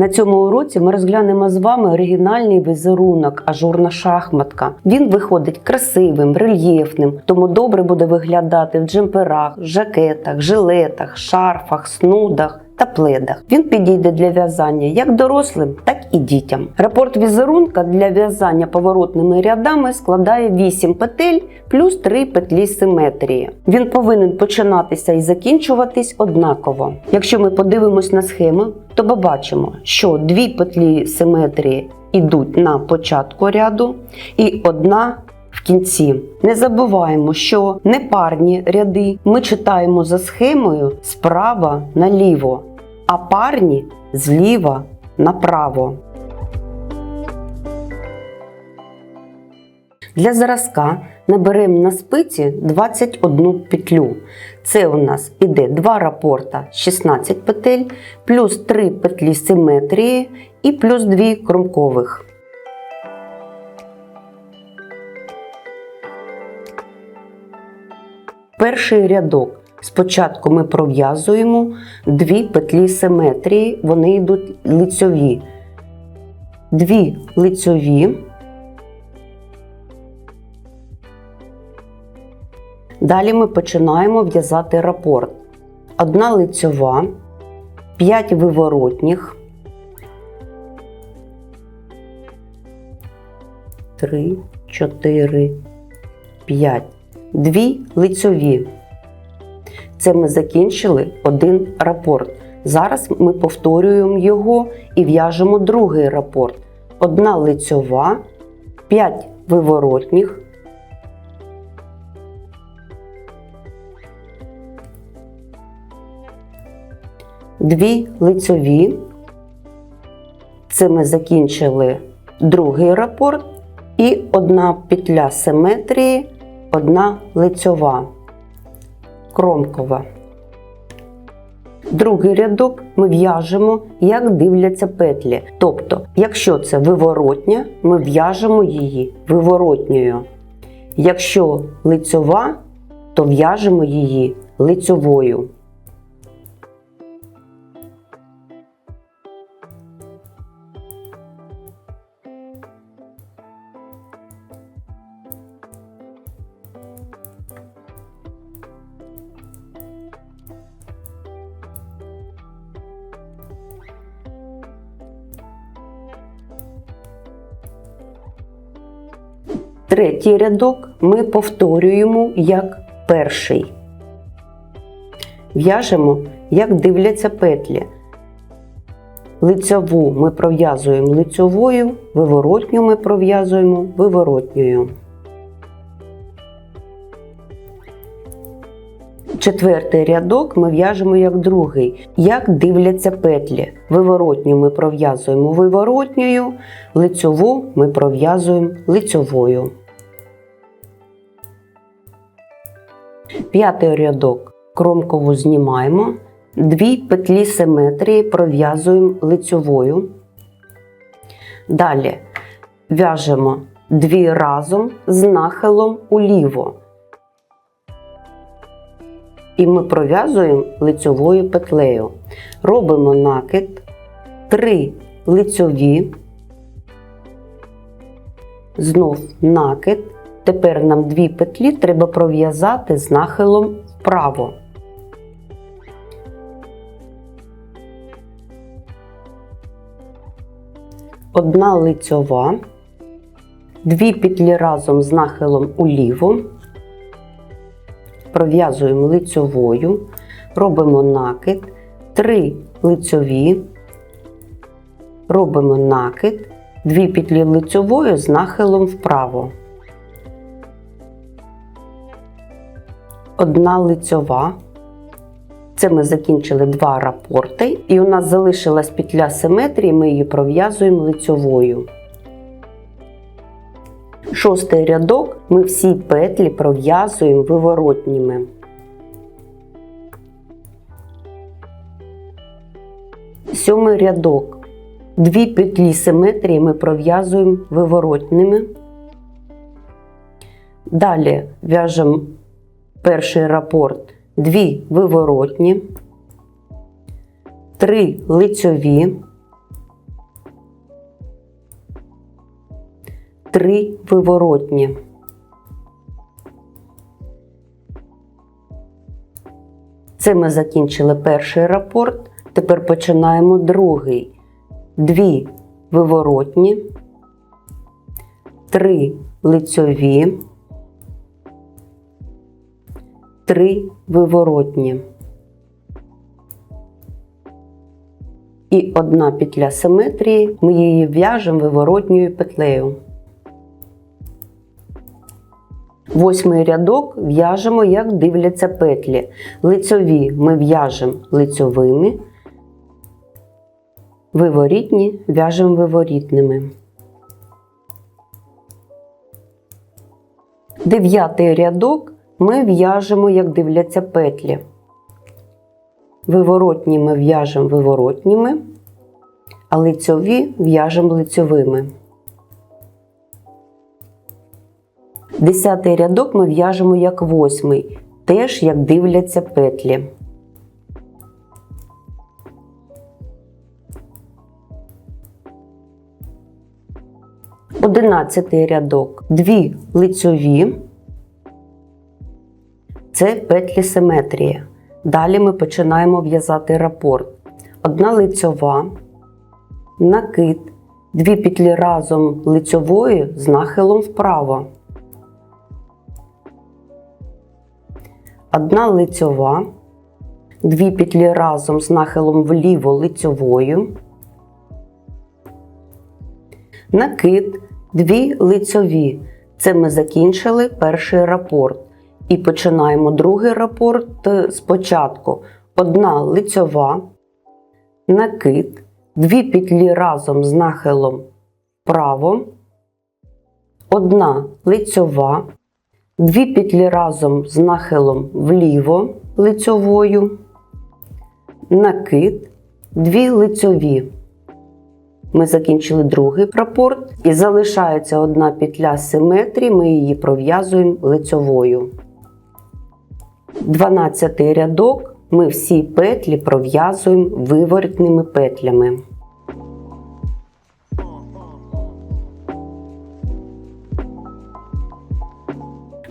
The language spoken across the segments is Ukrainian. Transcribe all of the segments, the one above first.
На цьому уроці ми розглянемо з вами оригінальний візерунок, ажурна шахматка. Він виходить красивим, рельєфним, тому добре буде виглядати в джемперах, жакетах, жилетах, шарфах, снудах. Та пледах. Він підійде для в'язання як дорослим, так і дітям. Рапорт візерунка для в'язання поворотними рядами складає 8 петель плюс 3 петлі симетрії. Він повинен починатися і закінчуватись однаково. Якщо ми подивимось на схему, то побачимо, що дві петлі симетрії йдуть на початку ряду і одна в кінці. Не забуваємо, що непарні ряди ми читаємо за схемою справа наліво, а парні зліва направо. Для зразка наберемо на спиці 21 петлю. Це у нас іде 2 рапорта 16 петель, плюс 3 петлі симетрії і плюс 2 кромкових. Перший рядок. Спочатку ми пров'язуємо дві петлі симетрії, вони йдуть лицьові. Дві лицьові. Далі ми починаємо в'язати рапорт. Одна лицьова, 5 виворотніх, 3, 4, 5. Дві лицьові. Це ми закінчили один рапорт. Зараз ми повторюємо його і в'яжемо другий рапорт. Одна лицьова, 5 виворотніх, дві лицьові. Це ми закінчили другий рапорт і одна петля симетрії, одна лицьова, кромкова. Другий рядок ми в'яжемо, як дивляться петлі. Тобто, якщо це виворотня, ми в'яжемо її виворотньою. Якщо лицьова, то в'яжемо її лицьовою. Третій рядок ми повторюємо як перший. В'яжемо, як дивляться петлі. Лицьову ми пров'язуємо лицьовою, виворотню ми пров'язуємо виворотньою. Четвертий рядок ми в'яжемо як другий. Як дивляться петлі. Виворотню ми пров'язуємо виворотньою, лицьову ми пров'язуємо лицьовою. П'ятий рядок кромкову знімаємо. Дві петлі симетрії пров'язуємо лицьовою. Далі в'яжемо дві разом з нахилом уліво. І ми пров'язуємо лицьовою петлею. Робимо накид, три лицьові, знов накид. Тепер нам дві петлі треба пров'язати з нахилом вправо. Одна лицьова, дві петлі разом з нахилом уліво, пров'язуємо лицьовою, робимо накид, три лицьові, робимо накид, дві петлі лицьовою з нахилом вправо. Одна лицьова. Це ми закінчили два рапорти, і у нас залишилась петля симетрії, ми її пров'язуємо лицьовою. Шостий рядок ми всі петлі пров'язуємо виворотніми. Сьомий рядок. Дві петлі симетрії ми пров'язуємо виворотними. Далі в'яжемо перший рапорт, дві виворотні, три лицьові, три виворотні. Це ми закінчили перший рапорт. Тепер починаємо другий. Дві виворотні, три лицьові, три виворотні. І одна петля симетрії, ми її в'яжемо виворотньою петлею. Восьмий рядок в'яжемо, як дивляться петлі. Лицьові ми в'яжемо лицьовими, виворітні в'яжемо виворітними. Дев'ятий рядок ми в'яжемо, як дивляться петлі. Виворотні ми в'яжемо виворотніми, а лицьові в'яжемо лицьовими. Десятий рядок ми в'яжемо як восьмий, теж як дивляться петлі. Одинадцятий рядок. Дві лицьові. Це петлі симетрії. Далі ми починаємо в'язати рапорт. Одна лицьова, накид, дві петлі разом лицьової з нахилом вправо. Одна лицьова, дві петлі разом з нахилом вліво лицьовою, накид, дві лицьові. Це ми закінчили перший рапорт. І починаємо другий рапорт е, спочатку. Одна лицьова, накид, дві петлі разом з нахилом вправо, одна лицьова, дві петлі разом з нахилом вліво лицьовою, накид, дві лицьові. Ми закінчили другий рапорт і залишається одна петля симетрії, ми її пров'язуємо лицьовою. 12 рядок ми всі петлі пров'язуємо виворітними петлями.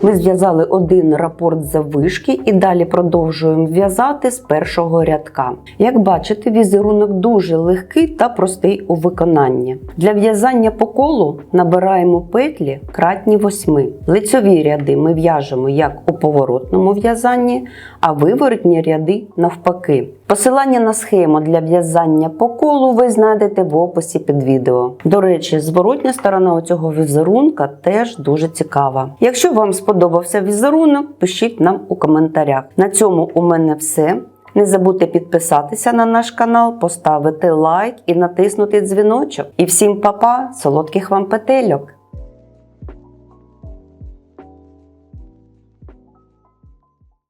Ми зв'язали один рапорт заввишки і далі продовжуємо в'язати з першого рядка. Як бачите, візерунок дуже легкий та простий у виконанні. Для в'язання по колу набираємо петлі кратні восьми. Лицьові ряди ми в'яжемо як у поворотному в'язанні, а виворотні ряди навпаки. Посилання на схему для в'язання по колу ви знайдете в описі під відео. До речі, зворотня сторона цього візерунка теж дуже цікава. Якщо вам сподобався візерунок, пишіть нам у коментарях. На цьому у мене все. Не забудьте підписатися на наш канал, поставити лайк і натиснути дзвіночок. І всім па-па, солодких вам петельок!